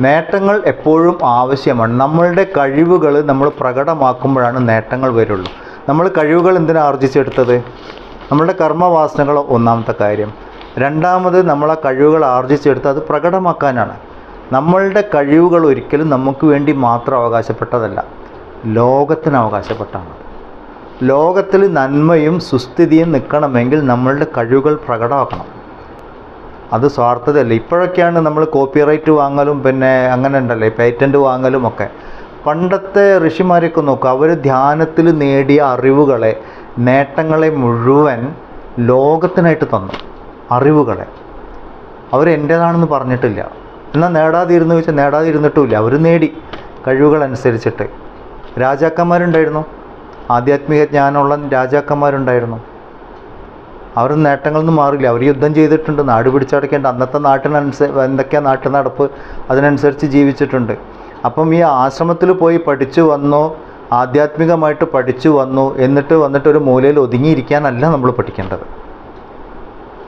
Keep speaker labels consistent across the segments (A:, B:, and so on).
A: നേട്ടങ്ങൾ എപ്പോഴും ആവശ്യമാണ്. നമ്മളുടെ കഴിവുകൾ നമ്മൾ പ്രകടമാക്കുമ്പോഴാണ് നേട്ടങ്ങൾ വരുള്ളൂ. നമ്മൾ കഴിവുകൾ എന്തിനാ ആർജിച്ചെടുത്തത്? നമ്മളുടെ കർമ്മവാസനകൾ ഒന്നാമത്തെ കാര്യം. രണ്ടാമത് നമ്മൾ കഴിവുകൾ ആർജിച്ചെടുത്ത് അത് പ്രകടമാക്കാനാണ്. നമ്മളുടെ കഴിവുകൾ ഒരിക്കലും നമുക്ക് വേണ്ടി മാത്രം അവകാശപ്പെട്ടതല്ല ലോകത്തിന് അവകാശപ്പെട്ടാണ്. ലോകത്തിൽ നന്മയും സുസ്ഥിതിയും നിൽക്കണമെങ്കിൽ നമ്മളുടെ കഴിവുകൾ പ്രകടമാക്കണം. അത് സ്വാർത്ഥതയല്ല? ഇപ്പോഴൊക്കെയാണ് നമ്മൾ കോപ്പിറൈറ്റ് വാങ്ങലും പിന്നെ അങ്ങനെ ഉണ്ടല്ലേ പേറ്റന്റ് വാങ്ങലും ഒക്കെ. പണ്ടത്തെ ഋഷിമാരെയൊക്കെ നോക്കുക അവർ ധ്യാനത്തിൽ നേടിയ അറിവുകളെ നേട്ടങ്ങളെ മുഴുവൻ ലോകത്തിനായിട്ട് തന്നു. അറിവുകളെ. അവർ എന്റേതാണെന്ന് പറഞ്ഞിട്ടില്ല. എന്നാൽ നേടാതിരുന്നു വെച്ചാൽ നേടാതിരുന്നിട്ടുമില്ല. അവർ നേടി. കഴിവുകൾ അനുസരിച്ചിട്ട്. രാജാക്കന്മാരുണ്ടായിരുന്നു. ആധ്യാത്മിക ജ്ഞാനമുള്ള രാജാക്കന്മാരുണ്ടായിരുന്നു. അവർ നേട്ടങ്ങളൊന്നും മാറില്ല. അവർ യുദ്ധം ചെയ്തിട്ടുണ്ട്. നാട് പിടിച്ചടക്കേണ്ട അന്നത്തെ നാട്ടിനനുസരിച്ച് എന്തൊക്കെയാണ് നാട്ടു നടപ്പ് അതിനനുസരിച്ച് ജീവിച്ചിട്ടുണ്ട്. അപ്പം ഈ ആശ്രമത്തിൽ പോയി പഠിച്ചു വന്നു ആധ്യാത്മികമായിട്ട് പഠിച്ചു വന്നു എന്നിട്ട് വന്നിട്ട് ഒരു മൂലയിൽ ഒതുങ്ങിയിരിക്കാനല്ല നമ്മൾ പഠിക്കേണ്ടത്.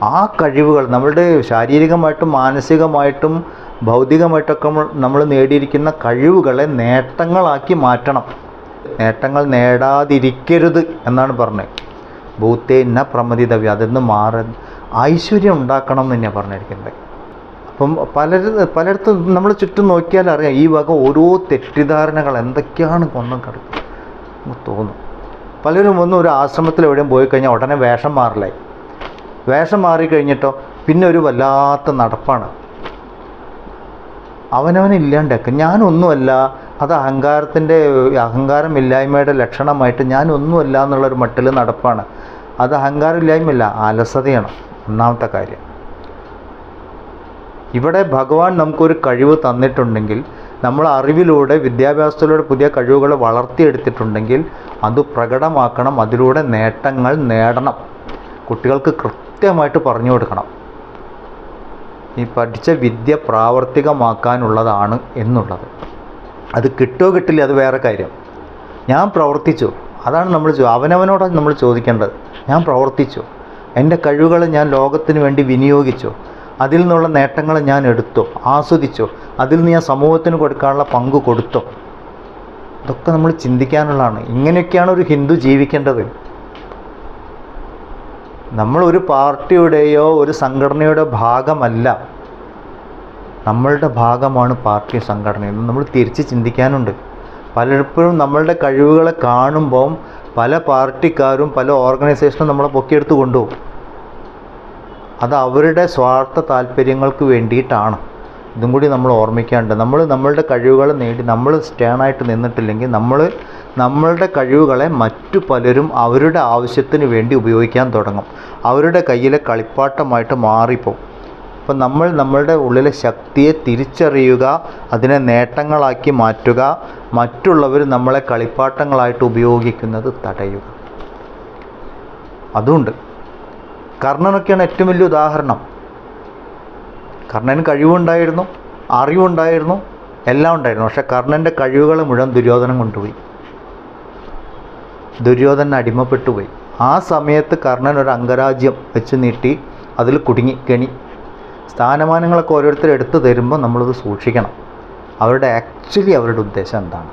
A: ആ കഴിവുകൾ നമ്മളുടെ ശാരീരികമായിട്ടും മാനസികമായിട്ടും ഭൗതികമായിട്ടൊക്കെ നമ്മൾ നേടിയിരിക്കുന്ന കഴിവുകളെ നേട്ടങ്ങളാക്കി മാറ്റണം. നേട്ടങ്ങൾ നേടാതിരിക്കരുത് എന്നാണ് പറഞ്ഞത്. ഭൂത്തേ ന പ്രമതിതവ്യ അതെന്ന് മാറ ഐശ്വര്യം ഉണ്ടാക്കണം എന്ന് തന്നെയാണ് പറഞ്ഞിരിക്കുന്നത്. അപ്പം പലരും പലയിടത്തും നമ്മൾ ചുറ്റും നോക്കിയാൽ അറിയാം ഈ വക ഓരോ തെറ്റിദ്ധാരണകൾ എന്തൊക്കെയാണ് കൊന്നും കിടക്കുന്നത് തോന്നും. പലരും ഒന്നും ഒരു ആശ്രമത്തിൽ എവിടെയും പോയി കഴിഞ്ഞാൽ ഉടനെ വേഷം മാറില്ലേ വേഷം മാറിക്കഴിഞ്ഞിട്ടോ പിന്നെ ഒരു വല്ലാത്ത നടപ്പാണ്. അവനവനില്ലാണ്ടാക്കുക ഞാനൊന്നുമല്ല അത് അഹങ്കാരത്തിന്റെ അഹങ്കാരമില്ലായ്മയുടെ ലക്ഷണമായിട്ട് ഞാനൊന്നുമല്ല എന്നുള്ളൊരു മട്ടിൽ നടപ്പാണ്. അത് അഹങ്കാരമില്ലായ്മയല്ല അലസതയാണ്. ഒന്നാമത്തെ കാര്യം. ഇവിടെ ഭഗവാൻ നമുക്കൊരു കഴിവ് തന്നിട്ടുണ്ടെങ്കിൽ നമ്മൾ അറിവിലൂടെ വിദ്യാഭ്യാസത്തിലൂടെ പുതിയ കഴിവുകൾ വളർത്തിയെടുത്തിട്ടുണ്ടെങ്കിൽ അത് പ്രകടമാക്കണം അതിലൂടെ നേട്ടങ്ങൾ നേടണം. കുട്ടികൾക്ക് കൃത്യമായിട്ട് പറഞ്ഞു കൊടുക്കണം. ഈ പഠിച്ച വിദ്യ പ്രാവർത്തികമാക്കാനുള്ളതാണ് എന്നുള്ളത്. അത് കിട്ടുമോ കിട്ടില്ല അത് വേറെ കാര്യം. ഞാൻ പ്രവർത്തിച്ചു. അതാണ് നമ്മൾ അവനവനോടാണ് നമ്മൾ ചോദിക്കേണ്ടത്. ഞാൻ പ്രവർത്തിച്ചു. എന്റെ കഴിവുകൾ ഞാൻ ലോകത്തിന് വേണ്ടി വിനിയോഗിച്ചു. അതിൽ നിന്നുള്ള നേട്ടങ്ങൾ ഞാൻ എടുത്തു ആസ്വദിച്ചു. അതിൽ നിന്ന് ഞാൻ സമൂഹത്തിന് കൊടുക്കാനുള്ള പങ്ക് കൊടുത്തു. ഇതൊക്കെ നമ്മൾ ചിന്തിക്കാനുള്ളതാണ്. ഇങ്ങനെയൊക്കെയാണ് ഒരു ഹിന്ദു ജീവിക്കേണ്ടത്. നമ്മൾ ഒരു പാർട്ടിയുടെയോ ഒരു സംഘടനയുടെ ഭാഗമല്ല. നമ്മളുടെ ഭാഗമാണ് പാർട്ടി സംഘടന എന്ന് നമ്മൾ തിരിച്ച് ചിന്തിക്കാനുണ്ട്. പലപ്പോഴും നമ്മളുടെ കഴിവുകളെ കാണുമ്പോൾ പല പാർട്ടിക്കാരും പല ഓർഗനൈസേഷനും നമ്മളെ പൊക്കിയെടുത്ത് കൊണ്ടുപോകും. അത് അവരുടെ സ്വാർത്ഥ താല്പര്യങ്ങൾക്ക് വേണ്ടിയിട്ടാണ്. ഇതും കൂടി നമ്മൾ ഓർമ്മിക്കാണ്ട് നമ്മൾ നമ്മളുടെ കഴിവുകൾ നേടി നമ്മൾ സ്റ്റേണായിട്ട് നിന്നിട്ടില്ലെങ്കിൽ നമ്മൾ നമ്മളുടെ കഴിവുകളെ മറ്റു പലരും അവരുടെ ആവശ്യത്തിന് വേണ്ടി ഉപയോഗിക്കാൻ തുടങ്ങും. അവരുടെ കയ്യിലെ കളിപ്പാട്ടമായിട്ട് മാറിപ്പോവും. അപ്പം നമ്മൾ നമ്മളുടെ ഉള്ളിലെ ശക്തിയെ തിരിച്ചറിയുക അതിനെ നേട്ടങ്ങളാക്കി മാറ്റുക മറ്റുള്ളവർ നമ്മളെ കളിപ്പാട്ടങ്ങളായിട്ട് ഉപയോഗിക്കുന്നത് തടയുക. അതുണ്ട്. കർണനൊക്കെയാണ് ഏറ്റവും വലിയ ഉദാഹരണം. കർണന് കഴിവുണ്ടായിരുന്നു അറിവുണ്ടായിരുന്നു എല്ലാം ഉണ്ടായിരുന്നു. പക്ഷെ കർണന്റെ കഴിവുകളെ മുഴുവൻ ദുര്യോധനം കൊണ്ടുപോയി. ദുര്യോധന അടിമപ്പെട്ടുപോയി. ആ സമയത്ത് കർണൻ ഒരു അംഗരാജ്യം വെച്ച് നീട്ടി അതിൽ കുടുങ്ങി കെണി സ്ഥാനമാനങ്ങളൊക്കെ ഓരോരുത്തർ എടുത്തു തരുമ്പോൾ നമ്മളത് സൂക്ഷിക്കണം. അവരുടെ ആക്ച്വലി അവരുടെ ഉദ്ദേശം എന്താണ്?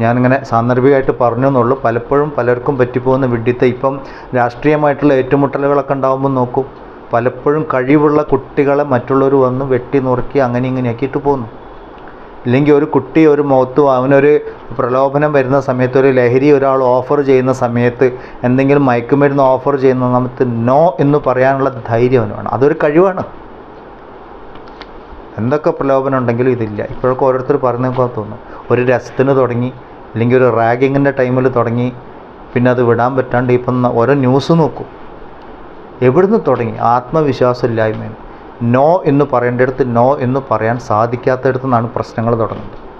A: ഞാനിങ്ങനെ സാന്ദർഭികമായിട്ട് പറഞ്ഞു എന്നുള്ളൂ പലപ്പോഴും പലർക്കും പറ്റിപ്പോകുന്ന വിഡ്ഢിത്തം. ഇപ്പം രാഷ്ട്രീയമായിട്ടുള്ള ഏറ്റുമുട്ടലുകളൊക്കെ ഉണ്ടാകുമ്പോൾ നോക്കൂ. പലപ്പോഴും കഴിവുള്ള കുട്ടികളെ മറ്റുള്ളവർ വന്ന് വെട്ടി നുറുക്കി അങ്ങനെ ഇങ്ങനെ ഇട്ട് പോകുന്നു. ഇല്ലെങ്കിൽ ഒരു കുട്ടി ഒരു മുഖത്ത് അവനൊരു പ്രലോഭനം വരുന്ന സമയത്ത് ഒരു ലഹരി ഒരാൾ ഓഫർ ചെയ്യുന്ന സമയത്ത് എന്തെങ്കിലും മയക്കുമരുന്ന് ഓഫർ ചെയ്യുന്ന നമുക്ക് നോ എന്ന് പറയാനുള്ള ധൈര്യം അവന് വേണം. അതൊരു കഴിവാണ്. എന്തൊക്കെ പ്രലോഭനം ഉണ്ടെങ്കിലും ഇതില്ല. ഇപ്പോഴൊക്കെ ഓരോരുത്തർ പറഞ്ഞപ്പോൾ തോന്നും. ഒരു രസത്തിന് തുടങ്ങി അല്ലെങ്കിൽ ഒരു റാഗിങ്ങിന്റെ ടൈമിൽ തുടങ്ങി പിന്നെ അത് വിടാൻ പറ്റാണ്ട് ഇപ്പം ഓരോ ന്യൂസ് നോക്കും. എവിടുന്ന് തുടങ്ങി? ആത്മവിശ്വാസമില്ലായ്മയാണ്. നോ എന്ന് പറയേണ്ടടുത്ത് നോ എന്ന് പറയാൻ സാധിക്കാത്തടത്തു നിന്നാണ് പ്രശ്നങ്ങൾ തുടങ്ങുന്നത്.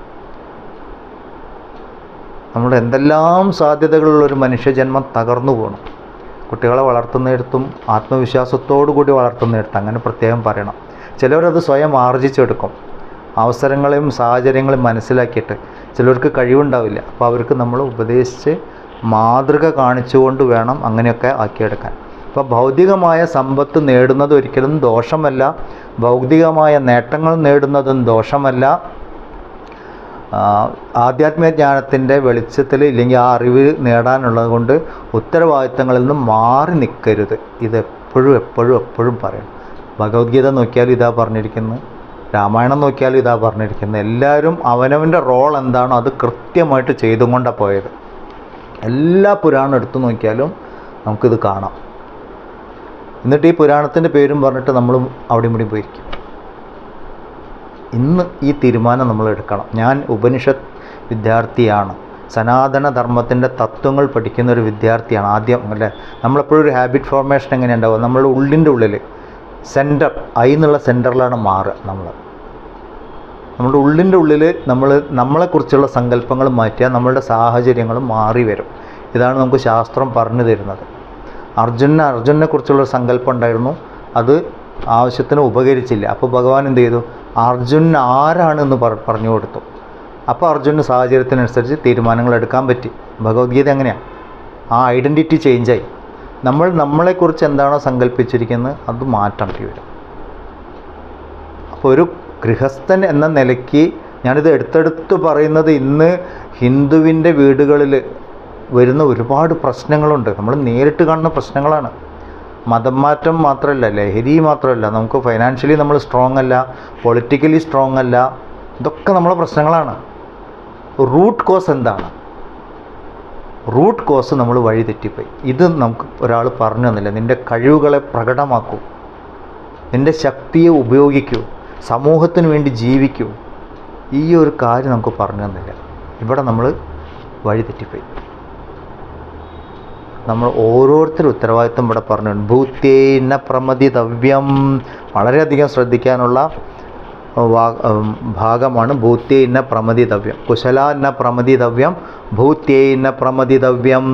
A: നമ്മൾ എന്തെല്ലാം സാധ്യതകളുള്ള ഒരു മനുഷ്യജന്മം തകർന്നു പോകണം കുട്ടികളെ വളർത്തുന്നിടത്തും ആത്മവിശ്വാസത്തോടു കൂടി വളർത്തുന്നിടത്ത് അങ്ങനെ പ്രത്യേകം പറയണം. ചിലവരത് സ്വയം ആർജിച്ചെടുക്കും. അവസരങ്ങളെയും സാഹചര്യങ്ങളെയും മനസ്സിലാക്കിയിട്ട് ചിലർക്ക് കഴിവുണ്ടാവില്ല. അപ്പോൾ അവർക്ക് നമ്മൾ ഉപദേശിച്ച് മാതൃക കാണിച്ചുകൊണ്ട് വേണം അങ്ങനെയൊക്കെ ആക്കിയെടുക്കാൻ. അപ്പോൾ ഭൗതികമായ സമ്പത്ത് നേടുന്നത് ഒരിക്കലും ദോഷമല്ല. ഭൗതികമായ നേട്ടങ്ങൾ നേടുന്നതും ദോഷമല്ല. ആധ്യാത്മിക ജ്ഞാനത്തിന്റെ വെളിച്ചത്തിൽ ഇല്ലെങ്കിൽ ആ അറിവ് നേടാനുള്ളത് കൊണ്ട് ഉത്തരവാദിത്തങ്ങളിൽ നിന്ന് മാറി നിൽക്കരുത്. ഇത് എപ്പോഴും എപ്പോഴും പറയണം. ഭഗവത്ഗീത നോക്കിയാലും ഇതാ പറഞ്ഞിരിക്കുന്നു. രാമായണം നോക്കിയാലും ഇതാ പറഞ്ഞിരിക്കുന്നത് എല്ലാവരും അവനവന്റെ റോൾ എന്താണോ അത് കൃത്യമായിട്ട് ചെയ്തും കൊണ്ടാണ് പോയത്. എല്ലാ പുരാണം എടുത്തു നോക്കിയാലും നമുക്കിത് കാണാം. എന്നിട്ട് ഈ പുരാണത്തിന്റെ പേരും പറഞ്ഞിട്ട് നമ്മൾ അവിടെ ഇവിടെ പോയിരിക്കും. ഇന്ന് ഈ തീരുമാനം നമ്മൾ എടുക്കണം. ഞാൻ ഉപനിഷത്ത് വിദ്യാർത്ഥിയാണ്. സനാതന ധർമ്മത്തിന്റെ തത്വങ്ങൾ പഠിക്കുന്ന ഒരു വിദ്യാർത്ഥിയാണ് ആദ്യം അല്ലേ? നമ്മളെപ്പോഴും ഒരു ഹാബിറ്റ് ഫോർമേഷൻ എങ്ങനെ ഉണ്ടാവും? നമ്മളുടെ ഉള്ളിന്റെ ഉള്ളിൽ സെന്റർ ഐ എന്നുള്ള സെന്ററിലാണ് മാറുക നമ്മൾ നമ്മുടെ ഉള്ളിന്റെ ഉള്ളിൽ നമ്മൾ നമ്മളെക്കുറിച്ചുള്ള സങ്കല്പങ്ങൾ മാറ്റിയാൽ നമ്മളുടെ സാഹചര്യങ്ങളും മാറി വരും. ഇതാണ് നമുക്ക് ശാസ്ത്രം പറഞ്ഞു തരുന്നത്. അർജുനന് അർജുനെ കുറിച്ചുള്ള സങ്കല്പം ഉണ്ടായിരുന്നു അത് ആവശ്യത്തിന് ഉപകരിച്ചില്ല. അപ്പോൾ ഭഗവാൻ എന്ത് ചെയ്തു? അർജുനൻ ആരാണെന്ന് പറ പറഞ്ഞു കൊടുത്തു. അപ്പോൾ അർജുനന് സാഹചര്യത്തിനനുസരിച്ച് തീരുമാനങ്ങൾ എടുക്കാൻ പറ്റി. ഭഗവത്ഗീത എങ്ങനെയാണ് ആ ഐഡന്റിറ്റി ചേഞ്ചായി. നമ്മൾ നമ്മളെക്കുറിച്ച് എന്താണോ സങ്കല്പിച്ചിരിക്കുന്നത് അത് മാറ്റേണ്ടി വരും. അപ്പോൾ ഒരു ഗൃഹസ്ഥൻ എന്ന നിലയ്ക്ക് ഞാനിത് എടുത്തെടുത്ത് പറയുന്നത് ഇന്ന് ഹിന്ദുവിന്റെ വീടുകളിൽ വരുന്ന ഒരുപാട് പ്രശ്നങ്ങളുണ്ട്. നമ്മൾ നേരിട്ട് കാണുന്ന പ്രശ്നങ്ങളാണ്. മതം മാറ്റം മാത്രമല്ല ലഹരി മാത്രമല്ല നമുക്ക് ഫൈനാൻഷ്യലി നമ്മൾ സ്ട്രോങ് അല്ല പൊളിറ്റിക്കലി സ്ട്രോങ് അല്ല ഇതൊക്കെ നമ്മളെ പ്രശ്നങ്ങളാണ്. റൂട്ട് കോസ് എന്താണ്? റൂട്ട് കോസ് നമ്മൾ വഴി തെറ്റിപ്പോയി. ഇത് നമുക്ക് ഒരാൾ പറഞ്ഞു തന്നില്ല. നിന്റെ കഴിവുകളെ പ്രകടമാക്കൂ. നിന്റെ ശക്തിയെ ഉപയോഗിക്കൂ. സമൂഹത്തിന് വേണ്ടി ജീവിക്കൂ. ഈ ഒരു കാര്യം നമുക്ക് പറഞ്ഞു തന്നില്ല. ഇവിടെ നമ്മൾ വഴി തെറ്റിപ്പോയി. നമ്മൾ ഓരോരുത്തരും ഉത്തരവാദിത്വം ഇവിടെ പറഞ്ഞു ഭൂത്യേന പ്രമതിതവ്യം വളരെയധികം ശ്രദ്ധിക്കാനുള്ള ഭാഗമാണ് ഭൂത്യേന പ്രമതിതവ്യം കുശലാന്ന പ്രമതിതവ്യം ഭൂത്യേന പ്രമതിതവ്യം